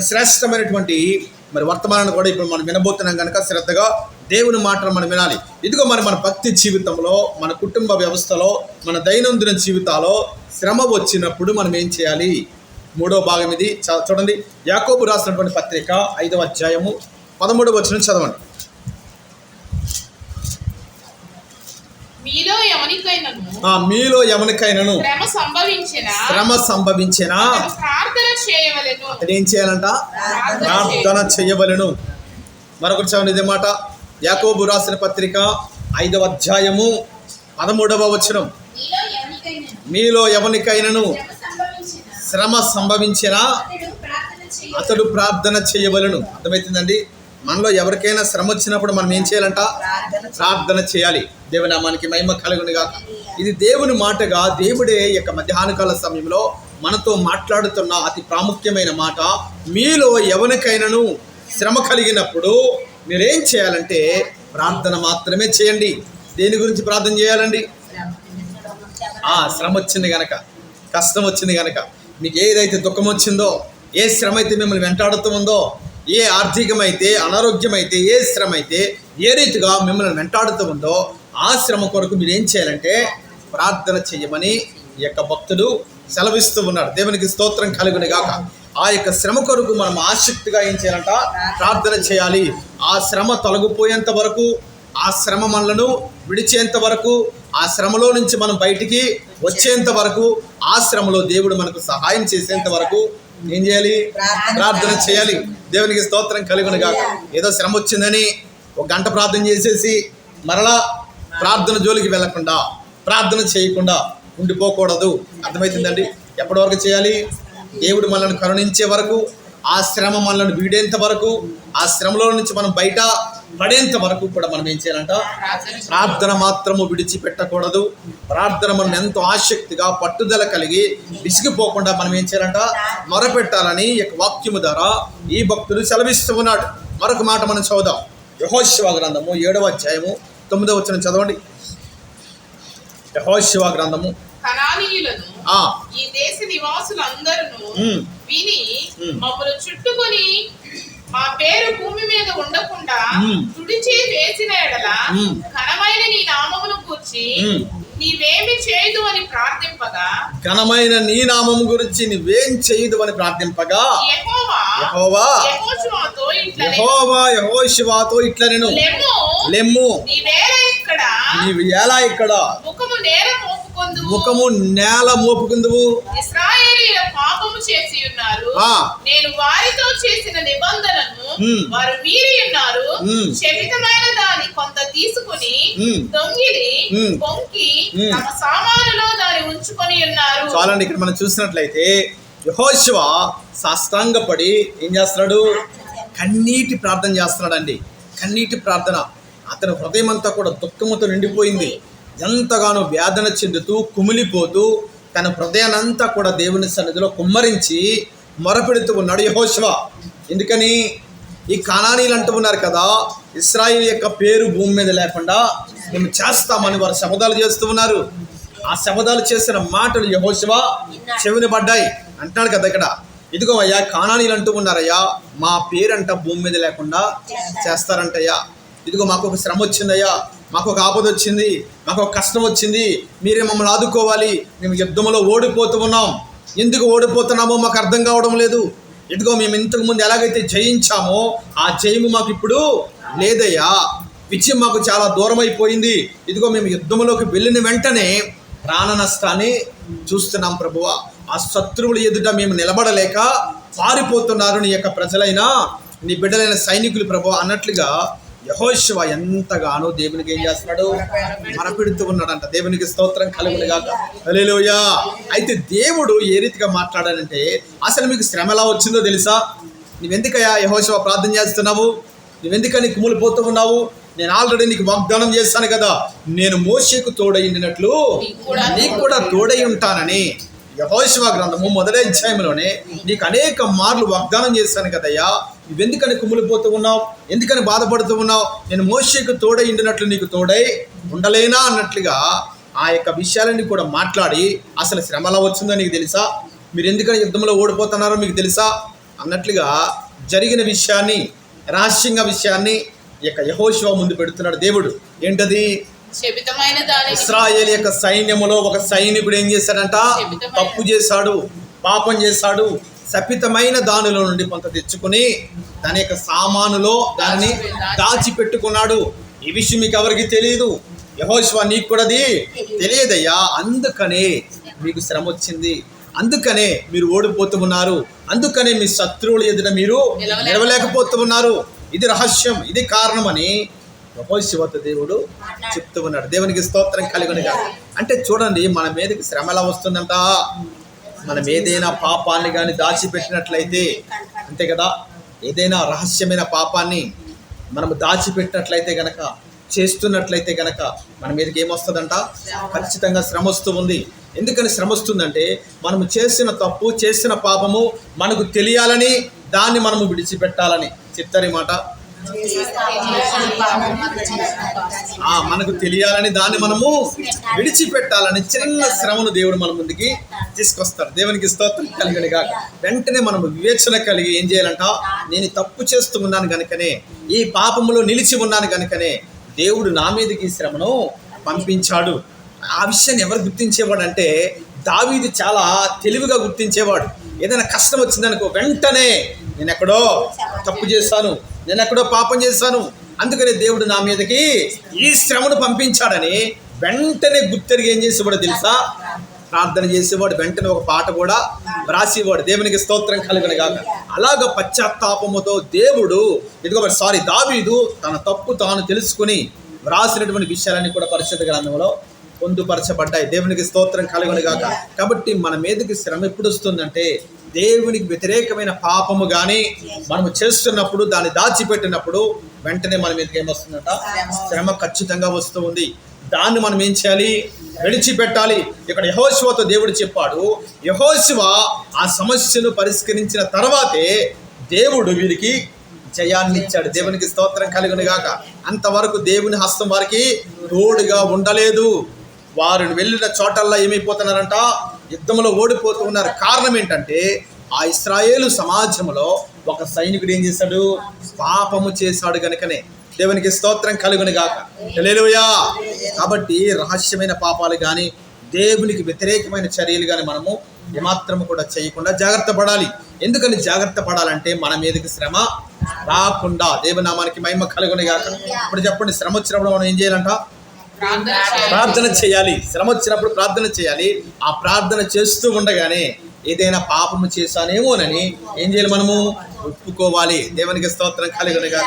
శ్రేష్టమైనటువంటి మరి వర్తమానాన్ని కూడా ఇప్పుడు మనం వినబోతున్నాం కనుక శ్రద్ధగా దేవుని మాటలు మనం వినాలి. ఇదిగో మరి మన భక్తి జీవితంలో మన కుటుంబ వ్యవస్థలో మన దైనందిన జీవితాల్లో శ్రమ వచ్చినప్పుడు మనం ఏం చేయాలి? మూడో భాగం ఇది. చ- చూడండి. యాకోబు రాసినటువంటి పత్రిక ఐదవ అధ్యాయము పదమూడవ వచ్చిన చదవండి. మీలో ఎవరికైనాను మీలో ఎవరికైనాను శ్రమ సంభవించిన శ్రమ సంభవించినా ప్రార్థన చేయవలెను. అతడు ఏం చేయాలంట? ప్రార్థన చేయవలెను. మరొకటి చదవండి ఇదే మాట. యాకోబు రాసిన పత్రిక ఐదవ అధ్యాయము పదమూడవ వచనం. మీలో ఎవరికైనాను శ్రమ సంభవించిన. అతడు ప్రార్థన చేయవలను. అర్థమవుతుందండి మనలో ఎవరికైనా శ్రమ వచ్చినప్పుడు మనం ఏం చేయాలంట? ప్రార్థన చేయాలి. దేవుని నామానికి మహిమ కలుగునిగా. ఇది దేవుని మాటగా దేవుడే యొక్క మధ్యాహ్నకాల సమయంలో మనతో మాట్లాడుతున్న అతి ప్రాముఖ్యమైన మాట. మీలో ఎవరికైనాను శ్రమ కలిగినప్పుడు మీరేం చేయాలంటే ప్రార్థన మాత్రమే చేయండి. దేని గురించి ప్రార్థన చేయాలండి? ఆ శ్రమ వచ్చింది గనక. కష్టం వచ్చింది గనక. మీకు ఏదైతే దుఃఖం వచ్చిందో ఏ శ్రమ అయితే మిమ్మల్ని వెంటాడుతూ ఉందో ఏ ఆర్థికమైతే అనారోగ్యమైతే ఏ శ్రమ అయితే ఏ రీతిగా మిమ్మల్ని వెంటాడుతూ ఉందో ఆ శ్రమ కొరకు మీరు ఏం చేయాలంటే ప్రార్థన చేయమని ఈ యొక్క భక్తుడు సెలవిస్తూ ఉన్నాడు దేవునికి స్తోత్రం కలుగుని గాక. ఆ యొక్క శ్రమ కొరకు మనం ఆసక్తిగా ఏం చేయాలంట? ప్రార్థన చేయాలి. ఆ శ్రమ తొలగిపోయేంత వరకు ఆ శ్రమ మనలను విడిచేంత వరకు ఆ శ్రమలో నుంచి మనం బయటికి వచ్చేంత వరకు ఆ శ్రమలో దేవుడు మనకు సహాయం చేసేంత వరకు ఏం చేయాలి? ప్రార్థన చేయాలి. దేవునికి స్తోత్రం కలుగును గాక. ఏదో శ్రమ వచ్చిందని ఒక గంట ప్రార్థన చేసేసి మరలా ప్రార్థన జోలికి వెళ్ళకుండా ప్రార్థన చేయకుండా ఉండిపోకూడదు. అర్థమవుతుందండి ఎప్పటి వరకు చేయాలి? దేవుడు మనల్ని కరుణించే వరకు ఆ శ్రమ మనల్ని వీడేంత వరకు ఆ శ్రమలో నుంచి మనం బయట పడేంత వరకు కూడా మనం ఏం చేయాలంట? ప్రార్థన మాత్రము విడిచిపెట్టకూడదు. ప్రార్థన మనం ఎంతో ఆసక్తిగా పట్టుదల కలిగి విసిగిపోకుండా మనం ఏం చేయాలంట? మొరపెట్టాలని ఒక యొక్క వాక్యము ద్వారా ఈ భక్తులు సెలవిస్తూ ఉన్నాడు. మరొక మాట మనం చదువుదాం. యహోశివ గ్రంథము ఏడవ అధ్యాయము తొమ్మిదవ వచ్చిన చదవండి. యహోశివ గ్రంథము ఈ దేశ నివాసులందరూ విని. మమ్మల్ని చుట్టుకొని మా పేరు భూమి మీద ఉండకుండా. తుడిచి వేసిన ఎడల. ఘనమైన నీ నామమును కూర్చి. నీవేమి చేయదు అని ప్రార్థింపగా ఘనమైన నీ నామము గురించి నువ్వేం చేయదు అని ప్రార్థింపగా యెహోవా యెహోవా యెహోషువతో ఇట్లా నేను లెమ్ము లెమ్ము నీవేళ ఇక్కడ ముఖము నేల మోపుకుందువు ఇస్రాయేలీల పాపము చేసి ఉన్నారు. నేను వారితో చేసిన నిబంధనను. వారు మీరి ఉన్నారు. శపితమైన దాని కొంత తీసుకుని. దొంగిలి. పొంకి. తమ సామానులో దాన్ని ఉంచుకొని ఉన్నారు చాలండి ఇక్కడ మనం చూసినట్లయితే యహోశివ సాష్టాంగపడి ఏం చేస్తున్నాడు కన్నీటి ప్రార్థన చేస్తున్నాడండి కన్నీటి ప్రార్థన అతని హృదయం అంతా కూడా దుఃఖముతో నిండిపోయింది ఎంతగానో వేదన చెందుతూ కుమిలిపోతూ తన హృదయానంతా కూడా దేవుని సన్నిధిలో కుమ్మరించి మొరపెడుతూ ఉన్నాడు యహోశివ ఎందుకని? ఈ కానానీలు అంటూ ఉన్నారు కదా ఇస్రాయిల్ యొక్క పేరు భూమి మీద లేకుండా మేము చేస్తామని వారు శపథాలు చేస్తూ ఉన్నారు. ఆ శబదాలు చేసిన మాటలు యహోశివ చెవిని పడ్డాయి. అంటున్నాడు కదా ఇక్కడ ఇదిగో అయ్యా కానానీలు అంటూ ఉన్నారయ్యా మా పేరంట భూమి మీద లేకుండా చేస్తారంటయ్యా. ఇదిగో మాకు ఒక శ్రమ వచ్చిందయ్యా మాకు ఒక ఆపద వచ్చింది మాకు ఒక కష్టం వచ్చింది మీరే మమ్మల్ని ఆదుకోవాలి మేము యుద్ధంలో ఓడిపోతూ ఉన్నాం. ఎందుకు ఓడిపోతున్నామో మాకు అర్థం కావడం లేదు. ఇదిగో మేము ఇంతకు ముందు ఎలాగైతే జయించామో ఆ జయము మాకు ఇప్పుడు లేదయ్యా. విజయం మాకు చాలా దూరం అయిపోయింది ఇదిగో మేము యుద్ధంలోకి వెళ్ళిన వెంటనే ప్రాణ నష్టాన్ని చూస్తున్నాం ప్రభువ. ఆ శత్రువుల ఎదుట మేము నిలబడలేక పారిపోతున్నారు నీ యొక్క ప్రజలైన నీ బిడ్డలైన సైనికులు ప్రభు అన్నట్లుగా యహోశివ ఎంతగానో దేవునికి ఏం చేస్తున్నాడు? మరపెడుతూ ఉన్నాడంట దేవునికి స్తోత్రం కలుగును గాక. హల్లెలూయా. అయితే దేవుడు ఏ రీతిగా మాట్లాడాడంటే అసలు మీకు శ్రమ ఎలా వచ్చిందో తెలుసా? నువ్వెందుకయ్యా యహోశివ ప్రార్థన చేస్తున్నావు? నువ్వెందుకని కుమిలిపోతూ ఉన్నావు? నేను ఆల్రెడీ నీకు వాగ్దానం చేశాను కదా. నేను మోషేకు తోడైండినట్లు నీకు కూడా తోడై ఉంటానని యహోశివ గ్రంథము మొదటి అధ్యాయంలోనే నీకు అనేక మార్లు వాగ్దానం చేశాను కదయ్యా. నువ్వెందుకని కుమిలిపోతూ ఉన్నావు? ఎందుకని బాధపడుతూ ఉన్నావు? నేను మోషేకు తోడై ఉండినట్లు నీకు తోడై ఉండలేనా అన్నట్లుగా ఆ యొక్క విషయాలన్నీ కూడా మాట్లాడి అసలు శ్రమ ఎలా వచ్చిందో నీకు తెలుసా? మీరు ఎందుకని యుద్ధంలో ఓడిపోతున్నారో మీకు తెలుసా? అన్నట్లుగా జరిగిన విషయాన్ని రహస్యంగా విషయాన్ని యొక్క యహోశివ ముందు పెడుతున్నాడు దేవుడు. ఏంటది? ఇస్రాయేల్ యొక్క సైన్యములో ఒక సైనికుడు ఏం చేశాడంట? తప్పు చేశాడు పాపం చేశాడు. శపితమైన దానిలో నుండి కొంత తెచ్చుకుని తన యొక్క సామానులో దానిని దాచిపెట్టుకున్నాడు. ఈ విషయం మీకు ఎవరికి తెలియదు యహోశివ నీకు కూడా అది తెలియదయ్యా. అందుకనే మీకు శ్రమ వచ్చింది. అందుకనే మీరు ఓడిపోతూ ఉన్నారు అందుకనే మీ శత్రువుల ఎదుట మీరు నిలవలేకపోతూ ఉన్నారు ఇది రహస్యం. ఇది కారణమని యహోశివత దేవుడు చెప్తూ ఉన్నాడు. దేవునికి స్తోత్రం కలిగినగా అంటే చూడండి మన మీదకి శ్రమ ఎలా వస్తుందంట. మనం ఏదైనా పాపాన్ని కానీ దాచిపెట్టినట్లయితే అంతే కదా? ఏదైనా రహస్యమైన పాపాన్ని మనం దాచిపెట్టినట్లయితే గనక చేస్తున్నట్లయితే గనక మన మీదకి ఏమొస్తుందంట? ఖచ్చితంగా శ్రమ వస్తూ ఉంది. ఎందుకని శ్రమ వస్తుందంటే మనము చేసిన తప్పు చేసిన పాపము మనకు తెలియాలని దాన్ని మనము విడిచిపెట్టాలని చెప్తారు మాట. మనకు తెలియాలని దాన్ని మనము విడిచిపెట్టాలని చిన్న శ్రమను దేవుడు మన ముందుకి తీసుకొస్తాడు దేవునికి స్తోత్రం కలిగిన కాక వెంటనే మనం వివేచన కలిగి ఏం చేయాలంట? నేను తప్పు చేస్తూ ఉన్నాను కనుకనే ఈ పాపములో నిలిచి ఉన్నాను కనుకనే దేవుడు నా మీదకి ఈ శ్రమను పంపించాడు. ఆ విషయాన్ని ఎవరు గుర్తించేవాడు అంటే దావీది చాలా తెలివిగా గుర్తించేవాడు. ఏదైనా కష్టం వచ్చిందనుకో వెంటనే నేను ఎక్కడో తప్పు చేస్తాను నేను ఎక్కడో పాపం చేస్తాను అందుకనే దేవుడు నా మీదకి ఈ శ్రమను పంపించాడని వెంటనే గుర్తెరిగి ఏం కూడా తెలుసా? ప్రార్థన చేసేవాడు వెంటనే ఒక పాట కూడా వ్రాసేవాడు. దేవునికి స్తోత్రం కలుగును గాక. అలాగ పశ్చాత్తాపముతో దేవుడు ఇదిగో సారీ దావీదు తన తప్పు తాను తెలుసుకుని వ్రాసినటువంటి విషయాలన్నీ కూడా పరిశుద్ధ గ్రంథంలో పొందుపరచబడ్డాయి. దేవునికి స్తోత్రం కలుగును గాక. కాబట్టి మన మీదకి శ్రమ ఎప్పుడు వస్తుందంటే దేవునికి వ్యతిరేకమైన పాపము కానీ మనము చేస్తున్నప్పుడు దాన్ని దాచిపెట్టినప్పుడు వెంటనే మన మీదకి ఏమొస్తుందంట? శ్రమ ఖచ్చితంగా వస్తూ ఉంది. దాన్ని మనం ఏం చేయాలి? విడిచిపెట్టాలి. ఇక్కడ యహోశివతో దేవుడు చెప్పాడు యహోశివ ఆ సమస్యను పరిష్కరించిన తర్వాతే దేవుడు వీరికి జయాన్ని ఇచ్చాడు. దేవునికి స్తోత్రం కలుగును గాక అంతవరకు దేవుని హస్తం వారికి తోడుగా ఉండలేదు. వారు వెళ్ళిన చోటల్లా ఏమైపోతున్నారంట? యుద్ధంలో ఓడిపోతూ ఉన్నారు. కారణం ఏంటంటే ఆ ఇస్రాయేలు సమాజంలో ఒక సైనికుడు ఏం చేశాడు? పాపము చేశాడు కనుకనే దేవునికి స్తోత్రం కలుగును గాక. హల్లెలూయా. కాబట్టి రహస్యమైన పాపాలు కానీ దేవునికి వ్యతిరేకమైన చర్యలు కానీ మనము ఏమాత్రము కూడా చేయకుండా జాగ్రత్త పడాలి. ఎందుకని జాగ్రత్త పడాలంటే మన మీదకి శ్రమ రాకుండా దేవనామానికి మహిమ కలుగుని గాక. ఇప్పుడు చెప్పండి శ్రమ వచ్చినప్పుడు మనం ఏం చేయాలంట? ప్రార్థన చేయాలి. ప్రార్థన చేయాలి శ్రమ వచ్చినప్పుడు ప్రార్థన చేయాలి. ఆ ప్రార్థన చేస్తూ ఉండగానే ఏదైనా పాపము చేశానేమోనని ఏం చేయాలి మనము? ఒప్పుకోవాలి. దేవునికి స్తోత్రం కలిగినగా